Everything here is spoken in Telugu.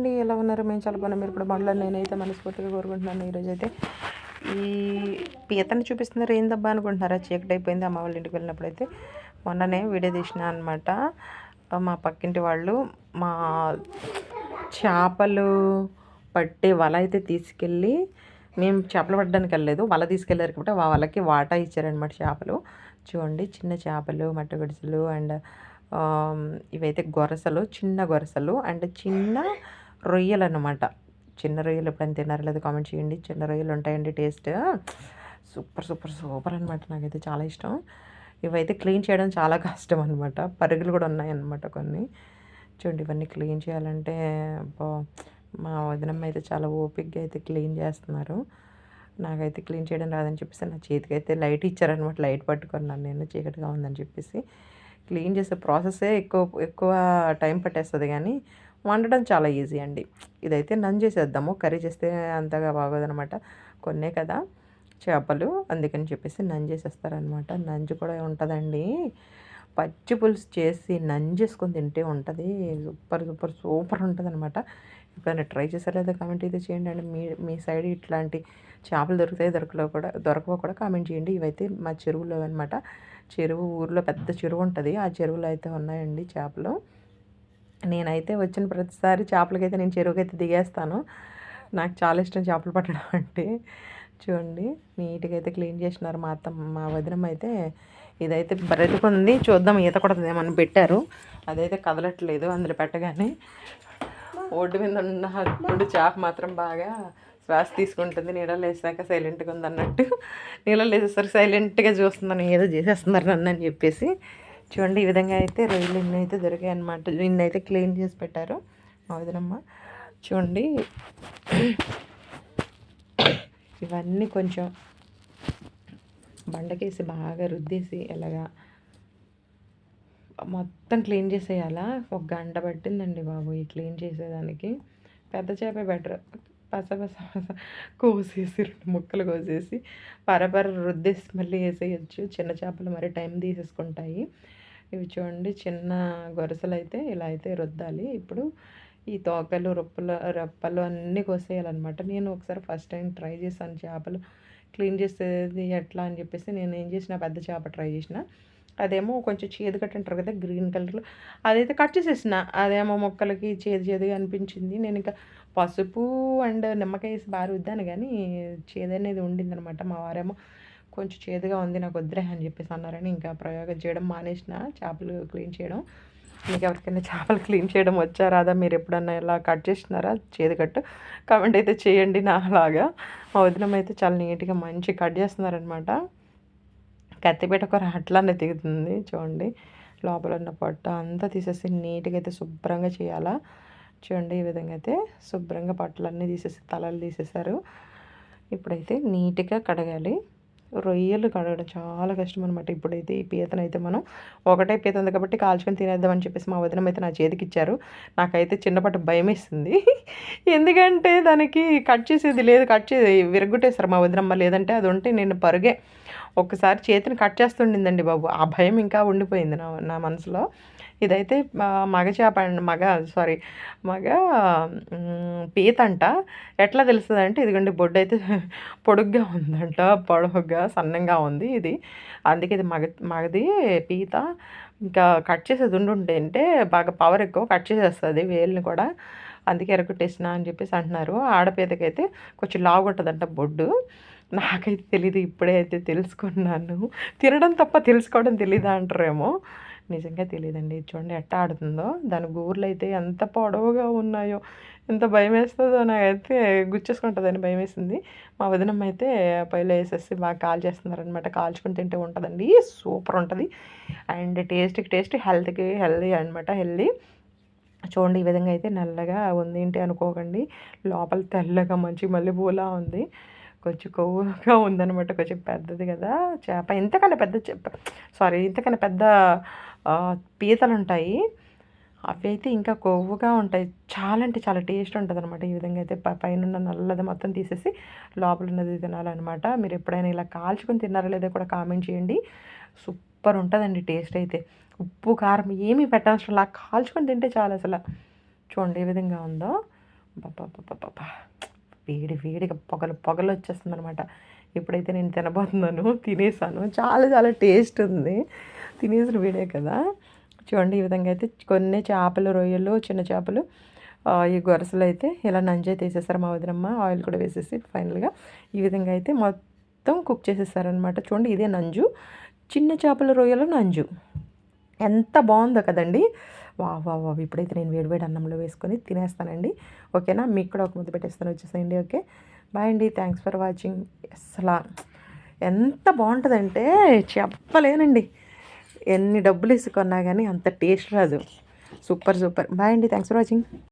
అండి ఎలా ఉన్నారు? మేము చాలా బాగున్నాం. మీరు కూడా బండ్లో నేనైతే మనస్ఫూర్తిగా కోరుకుంటున్నాను ఈరోజు అయితే ఈ పీతని చూపిస్తున్నారు. ఏందబ్బా అనుకుంటున్నారా? చీకటి అయిపోయింది. అమ్మ వాళ్ళ ఇంటికి వెళ్ళినప్పుడు అయితే మొన్ననే వీడియో తీసిన అనమాట మా పక్కింటి వాళ్ళు మా చేపలు పట్టే వల అయితే తీసుకెళ్ళి మేము చేపలు పట్టడానికి వెళ్ళలేదు. వల తీసుకెళ్ళారు కాబట్టి ఆ వలకి వాటా ఇచ్చారనమాట చేపలు. చూడండి చిన్న చేపలు మట్టి గుడిసెలు అండ్ ఇవైతే గొరసలు చిన్న గొరసలు అండ్ చిన్న రొయ్యలు అనమాట చిన్న రొయ్యలు ఎప్పుడైనా తిన్నారో లేదో కామెంట్ చేయండి. చిన్న రొయ్యలు ఉంటాయండి టేస్ట్ సూపర్ సూపర్ సూపర్ అనమాట నాకైతే చాలా ఇష్టం. ఇవైతే క్లీన్ చేయడం చాలా కష్టం అనమాట పరుగులు కూడా ఉన్నాయన్నమాట కొన్ని. చూడండి ఇవన్నీ క్లీన్ చేయాలంటే మా వదినమ్మ అయితే చాలా ఓపిక్గా అయితే క్లీన్ చేస్తున్నారు. నాకైతే క్లీన్ చేయడం రాదని చెప్పేసి నా చేతికి అయితే లైట్ ఇచ్చారనమాట లైట్ పట్టుకున్నాను నేను చీకటిగా ఉందని చెప్పేసి. క్లీన్ చేసే ప్రాసెసే ఎక్కువ ఎక్కువ టైం పట్టేస్తుంది కానీ వండడం చాలా ఈజీ అండి. ఇదైతే నన్ చేసేద్దాము. కర్రీ చేస్తే అంతగా బాగోదనమాట కొన్నే కదా చేపలు. అందుకని చెప్పేసి నంజు చేసేస్తారనమాట నంజు కూడా ఉంటుందండి. పచ్చి పులుసు చేసి నంజేసుకొని తింటే ఉంటుంది. సూపర్ సూపర్ సూపర్ ఉంటుంది అనమాట ఎప్పుడైనా ట్రై చేసారా లేదా కామెంట్ అయితే చేయండి అండి. మీ మీ సైడ్ ఇట్లాంటి చేపలు దొరుకుతాయి దొరకలో కూడా దొరకవో కూడా కామెంట్ చేయండి. ఇవైతే మా చెరువులో అనమాట చెరువు ఊర్లో పెద్ద చెరువు ఉంటుంది. ఆ చెరువులో అయితే ఉన్నాయండి చేపలు. నేనైతే వచ్చిన ప్రతిసారి చేపలకైతే నేను చెరువుకైతే దిగేస్తాను. నాకు చాలా ఇష్టం చేపలు పట్టడం అంటే. చూడండి నీట్గా అయితే క్లీన్ చేసినారు మా అత్త మా వదినం అయితే. ఇదైతే బ్రతుకుంది చూద్దాం ఈత కొడుతుందేమని పెట్టారు. అదైతే కదలట్లేదు అందులో పెట్టగానే. ఒడ్డు మీద ఉన్న గుండు చేప మాత్రం బాగా శ్వాస తీసుకుంటుంది. నీళ్ళలో వేసాక సైలెంట్గా ఉంది అన్నట్టు నీళ్ళలో వేసేసరికి సైలెంట్గా చూస్తున్నాను. ఏదో చేసేస్తున్నారు నన్ను అని చెప్పేసి. చూడండి ఈ విధంగా అయితే రొయ్యలు ఇన్ని అయితే దొరికాయి అనమాట ఇన్ని అయితే క్లీన్ చేసి పెట్టారు మా వదినమ్మ. చూడండి. ఇవన్నీ కొంచెం బండకేసి బాగా రుద్దేసి ఎలాగా మొత్తం క్లీన్ చేసేయాలా? ఒక గంట పట్టిందండి బాబు ఈ క్లీన్ చేసేదానికి. పెద్ద చేపే బెటర్. పస పస పస కోసేసి రెండు ముక్కలు కోసేసి పరపర రుద్దేసి మళ్ళీ వేసేయచ్చు. చిన్న చేపలు మరి టైం తీసేసుకుంటాయి. ఇవి చూడండి చిన్న గొరసలు అయితే ఇలా అయితే రుద్దాలి. ఇప్పుడు ఈ తోకలు రొప్పలు రెప్పలు అన్నీ కోసేయాలన్నమాట. నేను ఒకసారి ఫస్ట్ టైం ట్రై చేశాను చేపలు. క్లీన్ చేసేది ఎట్లా అని చెప్పేసి నేను ఏం చేసిన పెద్ద చేప ట్రై చేసిన. అదేమో కొంచెం చేదు కట్టి అంటారు కదా గ్రీన్ కలర్లో అదైతే కట్ చేసేసిన. అదేమో మొక్కలకి చేదు చేదుగా అనిపించింది. నేను ఇంకా పసుపు అండ్ నిమ్మకాయ వేసి బాగా రుద్దాను. కానీ చేదు అనేది ఉండిందనమాట మా వారేమో కొంచెం చేదుగా ఉంది నాకు వద్దురే అని చెప్పేసి అన్నారని ఇంకా ప్రయోగం చేయడం మానేసిన. చేపలు క్లీన్ చేయడం. మీకు ఎవరికైనా చేపలు క్లీన్ చేయడం వచ్చా రాదా? మీరు ఎప్పుడన్నా ఇలా కట్ చేసినారా చేదు కట్టు. కామెంట్ అయితే చేయండి నా అలాగా మా వదినం అయితే చాలా నీట్గా మంచి కట్ చేస్తున్నారనమాట. కత్తిపీట కూర అట్లానే దిగుతుంది చూడండి. లోపల ఉన్న పొట్ట అంతా తీసేసి నీట్గా అయితే శుభ్రంగా చేయాలా? చూడండి ఈ విధంగా అయితే శుభ్రంగా పట్టలన్నీ తీసేసి తలలు తీసేసారు ఇప్పుడైతే నీట్గా కడగాలి. రొయ్యలు కడగడం చాలా కష్టం అనమాట ఇప్పుడైతే ఈ పీతనైతే మనం ఒకటే పీత ఉంది కాబట్టి కాల్చుకొని తినేద్దామని చెప్పేసి మా వదినం అయితే నా చేతికి ఇచ్చారు. నాకైతే చిన్నపాటి భయం వేస్తుంది ఎందుకంటే దానికి కట్ చేసేది లేదు. కట్ చేసి విరగొట్టేశారు మా వదినమ్మ. లేదంటే అది ఉంటే నేను పరుగే. ఒకసారి చేతిని కట్ చేస్తుండిందండి బాబు. ఆ భయం ఇంకా ఉండిపోయింది నా నా మనసులో. ఇదైతే మగ చేప అండి మగ సారీ మగ పీత అంట ఎట్లా తెలుస్తుంది అంటే ఇదిగోండి బొడ్డు అయితే పొడుగ్గా ఉందంట పొడవుగా సన్నంగా ఉంది ఇది. అందుకే ఇది మగ మగది పీత. ఇంకా కట్ చేసేది ఉండుంటే అంటే బాగా పవర్ ఎక్కువ కట్ చేసేస్తుంది వేలుని కూడా. అందుకే ఎరగొట్టేసిన అని చెప్పేసి అంటున్నారు. ఆడపేదకైతే కొంచెం లావుగొట్టదంట బొడ్డు. నాకైతే తెలీదు ఇప్పుడే అయితే తెలుసుకున్నాను. తినడం తప్ప తెలుసుకోవడం తెలీదా అంటారేమో. నిజంగా తెలియదండి చూడండి ఎట్ట ఆడుతుందో. దాని గూర్లు అయితే ఎంత పొడవుగా ఉన్నాయో ఎంత భయం వేస్తుందో నాకైతే గుచ్చేసుకుంటుందని భయం వేసింది మా వదినమ్మ అయితే పైలో వేసేసి బాగా కాల్ చేస్తున్నారనమాట కాల్చుకుని తింటే ఉంటుందండి. సూపర్ ఉంటుంది. అండ్ టేస్ట్కి టేస్ట్ హెల్త్కి హెల్దీ అనమాట హెల్దీ చూడండి ఈ విధంగా అయితే నల్లగా ఉంది ఏంటి అనుకోకండి. లోపల తెల్లగా మంచి మల్లెపూలా ఉంది. కొంచెం కొవ్వుగా ఉందనమాట కొంచెం పెద్దది కదా. చేప ఇంతకన్నా పెద్ద చేప సారీ ఇంతకన్నా పెద్ద పీతలు ఉంటాయి అవి అయితే ఇంకా కొవ్వుగా ఉంటాయి. చాలా అంటే చాలా టేస్ట్ ఉంటుంది అనమాట ఈ విధంగా అయితే పైన ఉన్న నల్లది మొత్తం తీసేసి లోపల ఉన్నది తినాలన్నమాట మీరు ఎప్పుడైనా ఇలా కాల్చుకొని తిన్నారా లేదో కూడా కామెంట్ చేయండి. సూపర్ ఉంటుందండి టేస్ట్ అయితే. ఉప్పు కారం ఏమీ పెట్టాల్సిన అలా కాల్చుకొని తింటే చాలా అసలు. చూడండి ఏ విధంగా ఉందో. బాబా వేడి వేడిగా పొగలు పొగలు వచ్చేస్తుంది అనమాట ఇప్పుడైతే నేను తినబోతున్నాను తినేసాను. చాలా చాలా టేస్ట్ ఉంది. తినేసిన వీడే కదా. చూడండి ఈ విధంగా అయితే కొన్ని చేపలు రొయ్యలు చిన్న చేపలు ఈ గొరసలు అయితే ఇలా నంజే తీసేసారు మా వదినమ్మ. ఆయిల్ కూడా వేసేసి ఫైనల్గా ఈ విధంగా అయితే మొత్తం కుక్ చేసేసారనమాట చూడండి ఇదే నంజు. చిన్న చేపల రొయ్యలు నంజు. ఎంత బాగుందో కదండి. వా వా వా ఇప్పుడైతే నేను వేడివేడి అన్నంలో వేసుకొని తినేస్తానండి. ఓకేనా? మీకు కూడా ఒక ముద్ద పెట్టేస్తాను. వచ్చేసేయండి ఓకే? బాయ్ అండి. థ్యాంక్స్ ఫర్ వాచింగ్ అసలు ఎంత బాగుంటుందంటే చెప్పలేనండి. ఎన్ని డబ్బులు ఇసుకున్నా కానీ అంత టేస్ట్ రాదు. సూపర్ సూపర్ బాయ్ అండి. Thanks for watching